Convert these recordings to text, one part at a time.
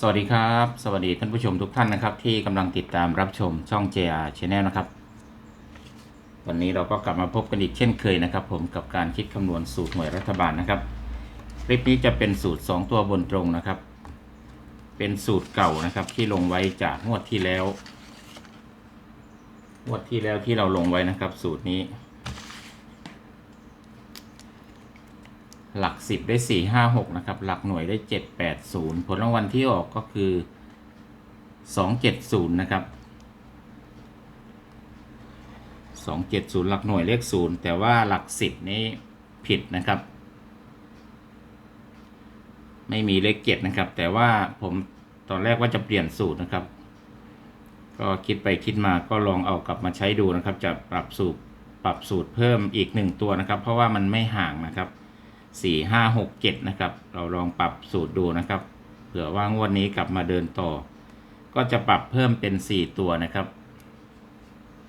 สวัสดีครับ สวัสดีท่านผู้ชมทุกท่านนะครับ ที่กำลังติดตามรับชมช่อง JR Channel นะครับ วันนี้เราก็กลับมาพบกันอีกเช่นเคยนะครับ ผมกับการคิดคำนวณสูตรหน่วยรัฐบาลนะครับคลิปนี้จะเป็นสูตร 2 ตัวบนตรงนะครับ เป็นสูตรเก่านะครับที่ลงไว้จากงวดที่แล้วงวดที่แล้วที่เราลงไว้นะครับ สูตรนี้ หลักสิบได้สี่ห้าหกนะครับ หลักหน่วยได้เจ็ดแปดศูนย์ผลรางวัลที่ออกก็คือสองเจ็ดศูนย์นะครับสองเจ็ดศูนย์หลักหน่วยเลขศูนย์แต่ว่าหลักสิบนี้ผิดนะครับ ไม่มีเลขเจ็ดนะครับ แต่ว่าผมตอนแรกว่าจะเปลี่ยนสูตรนะครับ ก็คิดไปคิดมาก็ลองเอากลับมาใช้ดูนะครับ จะปรับสูตรปรับสูตรเพิ่มอีกหนึ่งตัวนะครับ เพราะว่ามันไม่ห่างนะครับ สี่ห้าหกเจ็ดนะครับ เราลองปรับสูตรดูนะครับ เผื่อว่างวดนี้กลับมาเดินต่อ ก็จะปรับเพิ่มเป็นสี่ตัวนะครับ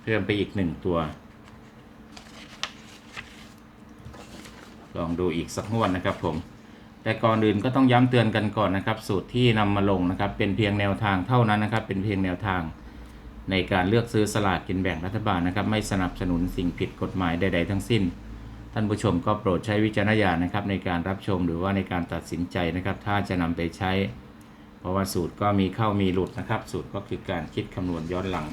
เพิ่มไปอีกหนึ่งตัว ลองดูอีกสักงวดนะครับผมแต่ก่อนอื่นก็ต้องย้ำเตือนกันก่อนนะครับ สูตรที่นำมาลงนะครับ เป็นเพียงแนวทางเท่านั้นนะครับ เป็นเพียงแนวทางในการเลือกซื้อสลากกินแบ่งรัฐบาลนะครับ ไม่สนับสนุนสิ่งผิดกฎหมายใด ๆ ทั้งสิ้น ท่านผู้ชมก็โปรดใช้วิจารณญาณนะครับในการรับชมหรือว่าในการตัดสินใจนะครับ ถ้าจะนำไปใช้ เพราะว่าสูตรก็มีเข้ามีหลุดนะครับ สูตรก็คือการคิดคำนวณย้อนหลัง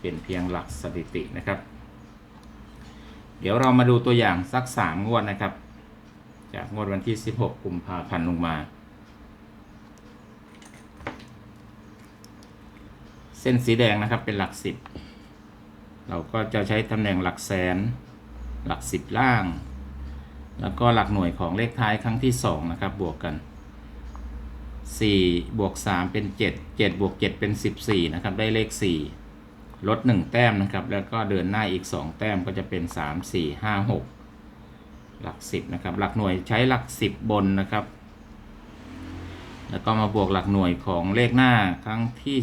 เป็นเพียงหลักสถิตินะครับ เดี๋ยวเรามาดูตัวอย่างสักสามงวดนะครับ จากงวดวันที่ 16 กุมภาพันธ์ลงมา เส้นสีแดงนะครับเป็นหลักสิบเราก็จะใช้ตำแหน่งหลักแสน หลักสิบล่าง แล้วก็หลักหน่วยของเลขท้ายครั้งที่สองนะครับ บวกกัน 4 บวก 3 เป็น 7 7 บวก 7 เป็น 14 นะครับ ได้เลข 4 ลด 1 แต้มนะครับ แล้วก็เดินหน้าอีก 2 แต้มก็จะเป็น 3 4 5 6 หลัก 10 นะครับ หลักหน่วยใช้หลัก 10 บนนะครับ แล้วก็มาบวกหลักหน่วยของเลขหน้าครั้งที่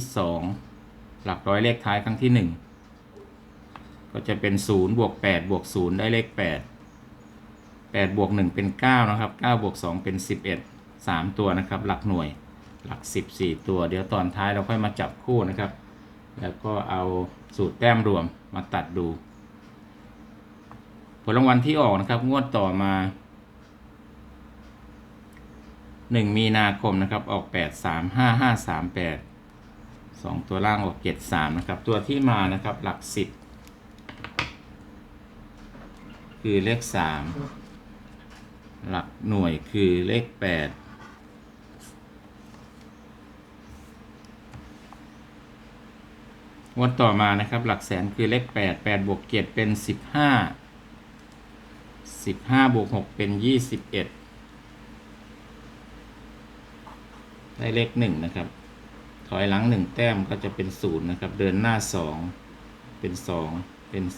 2 หลักร้อยเลขท้ายครั้งที่ 1 ก็จะเป็น0บวก8บวก0ได้เลข 8 8บวก1เป็น 9 นะครับ9บวก2เป็น 11 3 ตัวนะครับ หลักหน่วยหลัก 14 ตัว เดี๋ยวตอนท้ายเราค่อยมาจับคู่นะครับ แล้วก็เอาสูตรแต้มรวมมาตัดดู ผลรางวัลที่ออกนะครับ งวดต่อมา 1 มีนาคมนะครับ ออก 8 3 5 5 3 8 2 ตัวล่างออก 7 3 นะครับ ตัวที่มานะครับหลัก 10 คือเลข 3 หลักหน่วยคือเลข8งวดต่อมานะครับ หลักแสนคือเลข 8 8บวก7เป็น 15 15บวก6เป็น 21 ได้เลข 1 นะครับ ถอยหลัง 1 แต้มก็จะเป็น 0 นะครับ เดินหน้า 2 เป็น 2 เป็น 3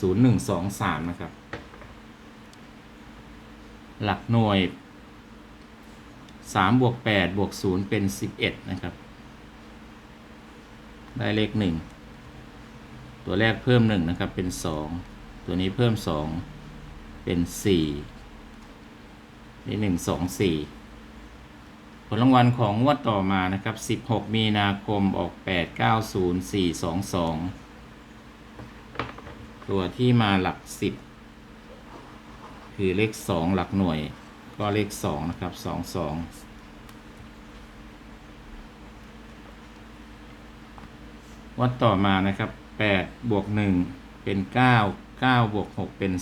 ศูนย์หนึ่งสองสามนะครับ หลักหน่วยสามบวกแปดบวกศูนย์เป็นสิบเอ็ดนะครับ ได้เลขหนึ่งตัวแรกเพิ่มหนึ่งนะครับเป็นสองตัวนี้เพิ่มสองเป็นสี่นี่หนึ่งสองสี่ผลรางวัลของงวดต่อมานะครับสิบหกมีนาคมออกแปดเก้าศูนย์สี่สองสอง ตัวที่มาหลัก10คือเลข2หลักหน่วย ก็เลข2นะครับ2 2วัดต่อมานะครับ8บวก1เป็น9 9บวก6เป็น15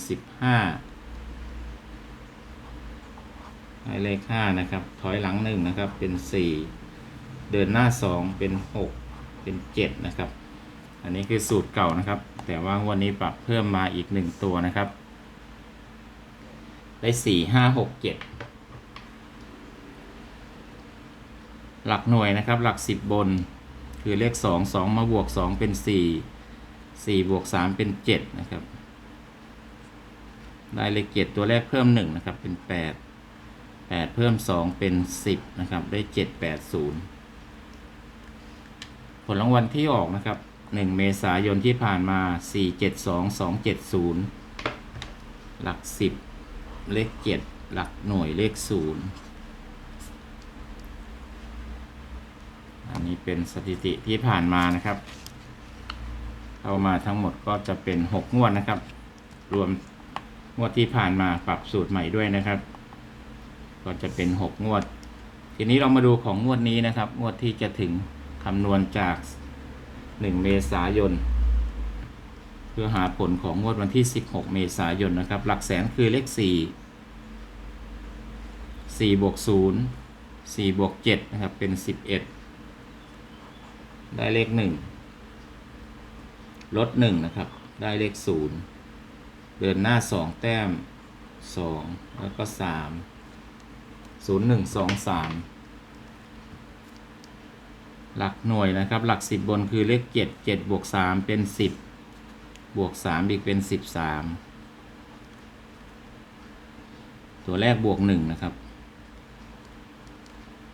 ให้เลข5นะครับ ถอยหลัง1นะครับเป็น4เดินหน้า2เป็น6เป็น7นะครับ อันนี้คือสูตรเก่านะครับ แต่ว่าวันนี้ปรับเพิ่มมาอีก1ตัวนะครับ ได้4 5 6 7หกเจ็ดหลักหน่วยนะครับ หลัก10บน คือเลขสองสองมาบวกสองเป็นสี่สี่บวกสามเป็นเจ็ดนะครับ ได้เลขเจ็ดตัวแรกเพิ่มหนึ่งนะครับ เป็นแปดแปดเพิ่มสองเป็นสิบนะครับ ได้เจ็ดแปดศูนย์ผลรางวัลที่ออกนะครับ หนึ่งเมษายนที่ผ่านมาสี่เจ็ดสองสองเจ็ดศูนย์หลักสิบเลขเจ็ดหลักหน่วยเลขศูนย์อันนี้เป็นสถิติที่ผ่านมานะครับ เข้ามาทั้งหมดก็จะเป็นหกงวดนะครับ รวมงวดที่ผ่านมาปรับสูตรใหม่ด้วยนะครับ ก็จะเป็นหกงวด ทีนี้เรามาดูของงวดนี้นะครับ งวดที่จะถึงคำนวณจาก หนึ่งเมษายน เพื่อหาผลของงวดวันที่ 16 เมษายนนะครับ หลักแสนคือเลข 4 4บวก0 4บวก7นะครับ เป็น 11 ได้เลข 1 ลด 1 นะครับ ได้เลข 0 เดินหน้า 2 แต้ม 2 แล้วก็ 3 0 1 2 3 หลักหน่วยนะครับ หลัก 10 บนคือเลข 7 7บวก3เป็น 10 บวก 3 อีกเป็น 13 ตัวแรกบวก 1 นะครับ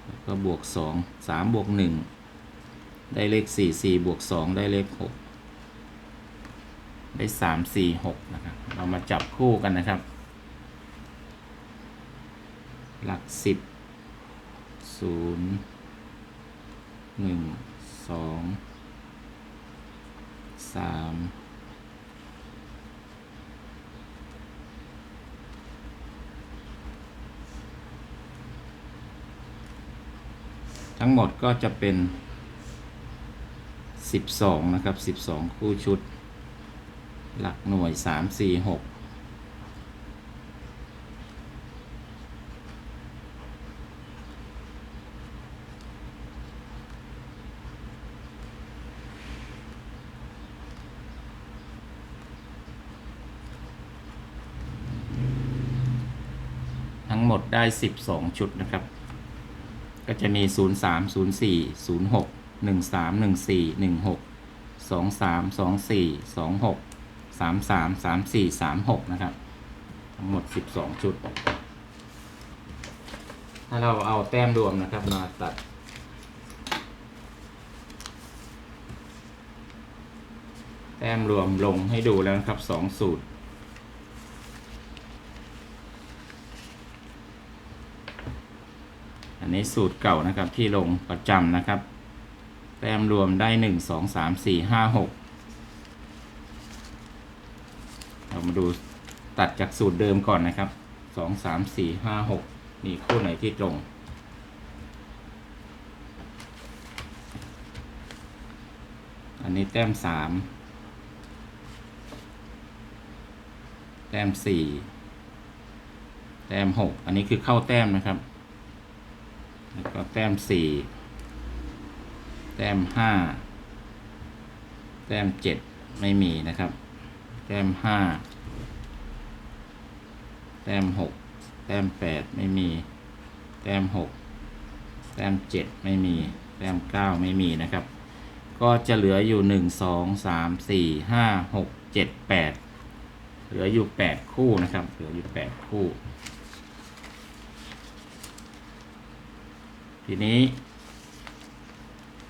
แล้วก็บวก 2 3 บวก 1 ได้เลข 4 4 บวก 2 ได้เลข 6 ได้ 3 4 6 นะครับ เรามาจับคู่กันนะครับ หลัก 10 0 1 2 3ทั้งหมดก็จะเป็น 12 นะครับ 12 คู่ชุด หลักหน่วย 3 4 6 หมดได้ 12 ชุดนะครับ ก็จะมี 0 3 0 4 0 6 1 3 1 4 1 6 2 3 2 4 2 6 3 3 3 4 3 6 นะครับ ทั้งหมด 12 ชุด ถ้าเราเอาแต้มรวมนะครับมาตัดแต้มรวมลงให้ดูแล้วนะครับ 2 สูตร อันนี้สูตรเก่านะครับที่ลงประจำนะครับ แต้มรวมได้หนึ่งสองสามสี่ห้าหกเรามาดูตัดจากสูตรเดิมก่อนนะครับสองสามสี่ห้าหกนี่คู่ไหนที่ตรง อันนี้แต้มสามแต้มสี่แต้มหกอันนี้คือเข้าแต้มนะครับ แล้วก็แต้มสี่แต้มห้าแต้มเจ็ดไม่มีนะครับ แต้มห้าแต้มหกแต้มแปดไม่มี แต้มหกแต้มเจ็ดไม่มี แต้มเก้าไม่มีนะครับ ก็จะเหลืออยู่หนึ่งสองสามสี่ห้าหกเจ็ดแปดเหลืออยู่แปดคู่นะครับ เหลืออยู่แปดคู่ ทีนี้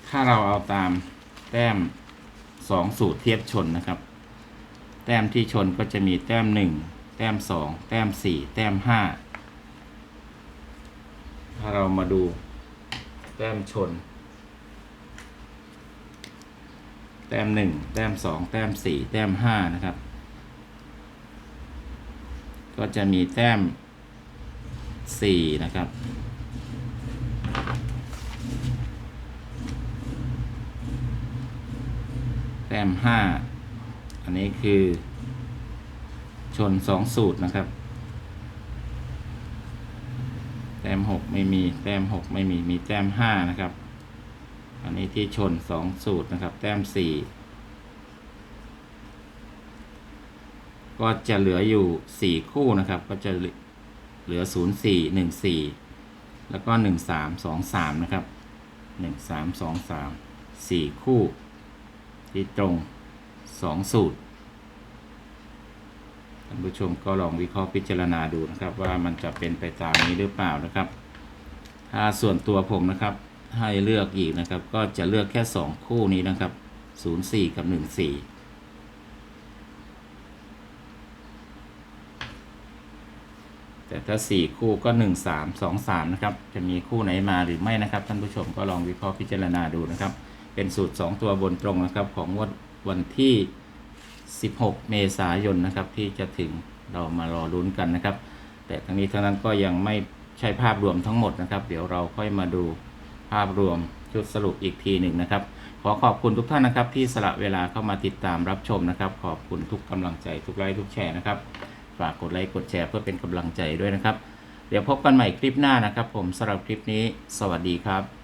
ถ้าเราเอาตามแต้มสองสูตรเทียบชนนะครับ แต้มที่ชนก็จะมีแต้มหนึ่งแต้มสองแต้มสี่แต้มห้าถ้าเรามาดูแต้มชน แต้มหนึ่งแต้มสองแต้มสี่แต้มห้านะครับ ก็จะมีแต้มสี่นะครับ ต้มห้าอันนี้คือชนสองสูตรนะครับ แต้มหกไม่มี แต้มหกไม่มี มีแต้มห้านะครับ อันนี้ที่ชนสองสูตรนะครับ แต้มสี่ก็จะเหลืออยู่สี่คู่นะครับ ก็จะเหลือศูนย์สี่หนึ่งสี่แล้วก็หนึ่งสามสองสามนะครับหนึ่งสามสองสามสี่คู่ ที่ตรงสองสูตรท่านผู้ชมก็ลองวิเคราะห์พิจารณาดูนะครับ ว่ามันจะเป็นไปตามนี้หรือเปล่านะครับ ถ้าส่วนตัวผมนะครับ ให้เลือกอีกนะครับ ก็จะเลือกแค่สองคู่นี้นะครับ 04 กับ 14แต่ถ้า 4 คู่ก็ 1 3 2 3 นะครับ จะมีคู่ไหนมาหรือไม่นะครับ ท่านผู้ชมก็ลองวิเคราะห์พิจารณาดูนะครับ เป็นสูตร 2 ตัวบนตรงนะครับของงวดวันที่ 16 เมษายนนะครับที่จะถึงเรามารอลุ้นกันนะครับ แต่ทั้งนี้ทั้งนั้นก็ยังไม่ใช่ภาพรวมทั้งหมดนะครับ เดี๋ยวเราค่อยมาดูภาพรวมชุดสรุปอีกทีหนึ่งนะครับ ขอขอบคุณทุกท่านนะครับที่สละเวลาเข้ามาติดตามรับชมนะครับ ขอบคุณทุกกำลังใจทุกไลค์ทุกแชร์นะครับฝากกดไลค์กดแชร์เพื่อเป็นกำลังใจด้วยนะครับ เดี๋ยวพบกันใหม่คลิปหน้านะครับ ผมสำหรับคลิปนี้ สวัสดีครับ